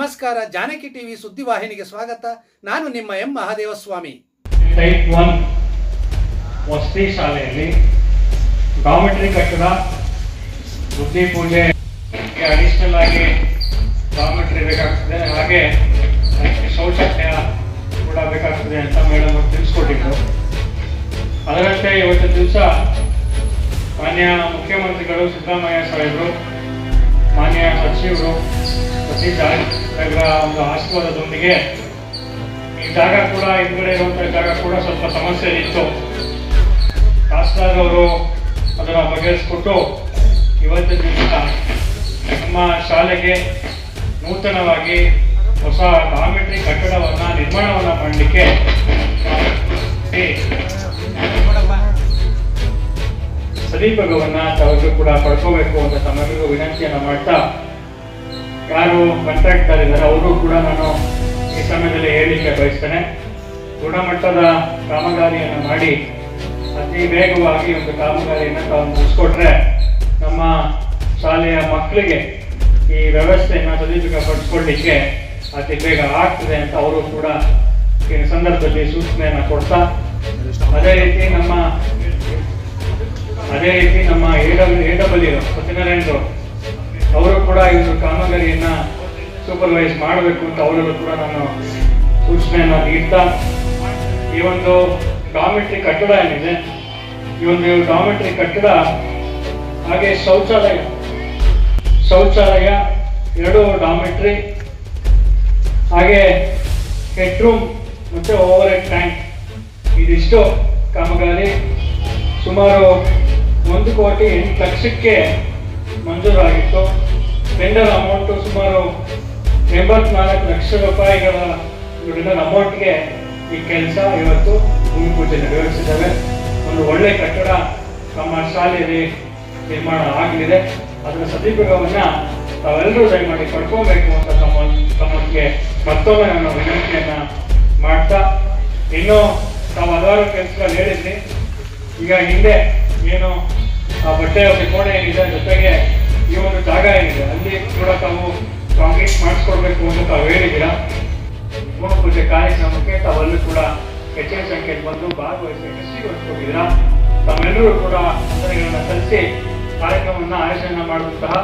ನಮಸ್ಕಾರ, ಜಾನಕಿ ಟಿವಿ ಸುದ್ದಿವಾಹಿನಿಗೆ ಸ್ವಾಗತ. ನಾನು ನಿಮ್ಮ ಎಂ. ಮಹಾದೇವಸ್ವಾಮಿ. ಟೈಪ್ ಒನ್ ವಸತಿ ಶಾಲೆಯಲ್ಲಿ ಡಾಮಿಟ್ರಿ ಕಟ್ಟಡ, ಬುದ್ಧಿ ಪೂಜೆ ಅಡಿಷನಲ್ ಆಗಿ ಡಾಮಿಟ್ರಿ ಬೇಕಾಗ್ತದೆ. ಹಾಗೆ ಶೌಚಾಲಯ ಕೂಡ ಬೇಕಾಗ್ತದೆ ಅಂತ ಮೇಡಮ್ ಅವ್ರು ತಿಳಿಸ್ಕೊಟ್ಟಿದ್ರು. ಅದರಂತೆ ಇವತ್ತು ದಿವಸ ಮಾನ್ಯ ಮುಖ್ಯಮಂತ್ರಿಗಳು ಸಿದ್ದರಾಮಯ್ಯ ಸಾಹೇಬರು, ಮಾನ್ಯ ಸಚಿವರು ಜಾರಕಿಹೊಳಿ ಒಂದು ಆಶೀರ್ವಾದದೊಂದಿಗೆ ಈ ಜಾಗ ಕೂಡ ಹಿಂದ್ಗಡೆ ಇರುವಂತ ಜಾಗ ಕೂಡ ಸ್ವಲ್ಪ ಸಮಸ್ಯೆ ಇತ್ತು. ತಹಸೀಲ್ದಾರ್ ಅವರು ಅದನ್ನ ಬಗೆಹರಿಸ್ಕೊಟ್ಟು ಇವತ್ತಿನ ದಿವಸ ನಮ್ಮ ಶಾಲೆಗೆ ನೂತನವಾಗಿ ಹೊಸ ಡಾಮಿಟ್ರಿ ಕಟ್ಟಡವನ್ನ ನಿರ್ಮಾಣವನ್ನ ಮಾಡಲಿಕ್ಕೆ ಸದೀಪಗವನ್ನು ತಾವೆಲ್ಲರೂ ಕೂಡ ಪಡ್ಕೋಬೇಕು ಅಂತ ತಮ್ಮೆಲ್ಲರಿಗೂ ವಿನಂತಿಯನ್ನ ಮಾಡ್ತಾ ಯಾರು ಕಾಂಟ್ರಾಕ್ಟರ್ ಇದ್ದಾರೆ ಅವರು ಕೂಡ ನಾನು ಈ ಸಮಯದಲ್ಲಿ ಹೇಳಲಿಕ್ಕೆ ಬಯಸ್ತೇನೆ. ಗುಣಮಟ್ಟದ ಕಾಮಗಾರಿಯನ್ನು ಮಾಡಿ ಅತಿ ವೇಗವಾಗಿ ಒಂದು ಕಾಮಗಾರಿಯನ್ನು ತಾವು ಮುಗಿಸ್ಕೊಟ್ರೆ ನಮ್ಮ ಶಾಲೆಯ ಮಕ್ಕಳಿಗೆ ಈ ವ್ಯವಸ್ಥೆಯನ್ನು ಸದುಪಯೋಗ ಪಡಿಸ್ಕೊಳ್ಳಿಕ್ಕೆ ಅತಿ ಬೇಗ ಆಗ್ತದೆ ಅಂತ ಅವರು ಕೂಡ ಈ ಸಂದರ್ಭದಲ್ಲಿ ಸೂಚನೆಯನ್ನು ಕೊಡ್ತಾ, ಅದೇ ರೀತಿ ನಮ್ಮ, ಅದೇ ರೀತಿ ನಮ್ಮ ಎ ಡಬ್ಲ್ಯೂ ಎ ಡಬ್ಲ್ಯೂ ಸತ್ಯನಾರಾಯಣರು ಕೂಡ ಈ ಕಾಮಗಾರಿಯನ್ನ ಸೂಪರ್ವೈಸ್ ಮಾಡಬೇಕು ಅಂತ ಅವರಲ್ಲೂ ಕೂಡ ನಾನು ಸೂಚನೆಯನ್ನು ನೀಡ್ತಾ, ಈ ಒಂದು ಡಾಮಿಟ್ರಿ ಕಟ್ಟಡ ಏನಿದೆ, ಈ ಒಂದು ಡಾಮಿಟ್ರಿ ಕಟ್ಟಡ ಹಾಗೆ ಶೌಚಾಲಯ ಶೌಚಾಲಯ, ಎರಡು ಡಾಮೆಟ್ರಿ ಹಾಗೆ ಹೆಡ್ರೂಮ್ ಮತ್ತೆ ಓವರ್ ಹೆಡ್ ಟ್ಯಾಂಕ್ ಇದಿಷ್ಟು ಕಾಮಗಾರಿ. ಸುಮಾರು ಒಂದು ಕೋಟಿ ಎಂಟು ಲಕ್ಷಕ್ಕೆ ಮಂಜೂರಾಗಿತ್ತು. ಟೆಂಡರ್ ಅಮೌಂಟು ಸುಮಾರು ಎಂಬತ್ನಾಲ್ಕು ಲಕ್ಷ ರೂಪಾಯಿಗಳ ದುಡ್ಡಿನ ಅಮೌಂಟ್ಗೆ ಈ ಕೆಲಸ ಇವತ್ತು ಭೂಮಿ ಪೂಜೆ ನೆರವೇರಿಸಿದ್ದಾವೆ. ಒಂದು ಒಳ್ಳೆ ಕಟ್ಟಡ ನಮ್ಮ ಶಾಲೆಯಲ್ಲಿ ನಿರ್ಮಾಣ ಆಗಲಿದೆ. ಅದರ ಸದುಪಯೋಗವನ್ನು ತಾವೆಲ್ಲರೂ ದಯಮಾಡಿ ಪಡ್ಕೋಬೇಕು ಅಂತ ತಮ್ಮ ತಮಗೆ ಮತ್ತೊಮ್ಮೆ ನನ್ನ ವಿನಂತಿಯನ್ನು ಮಾಡ್ತಾ, ಇನ್ನೂ ತಾವು ಹಲವಾರು ಕೆಲಸಗಳು ಈಗ ಹಿಂದೆ ಏನು ಆ ಬಟ್ಟೆ ಕೋಣೆ ಏನಿದೆ, ಜೊತೆಗೆ ಭೂಮಿ ಪೂಜೆ ಕಾರ್ಯಕ್ರಮಕ್ಕೆ ತಾವೆಲ್ಲೂ ಕೂಡ ಹೆಚ್ಚಿನ ಸಂಖ್ಯೆಯಲ್ಲಿ ಬಂದು ಭಾಗವಹಿಸಿ ಯಶಸ್ವಿಗೊಳಿಸ್ಕೊಂಡಿದ್ದೀರಾ ತಮ್ಮೆಲ್ಲರೂ ಕೂಡ ಸಲ್ಲಿಸಿ ಕಾರ್ಯಕ್ರಮವನ್ನು ಆಯೋಜನೆ ಮಾಡುವಂತಹ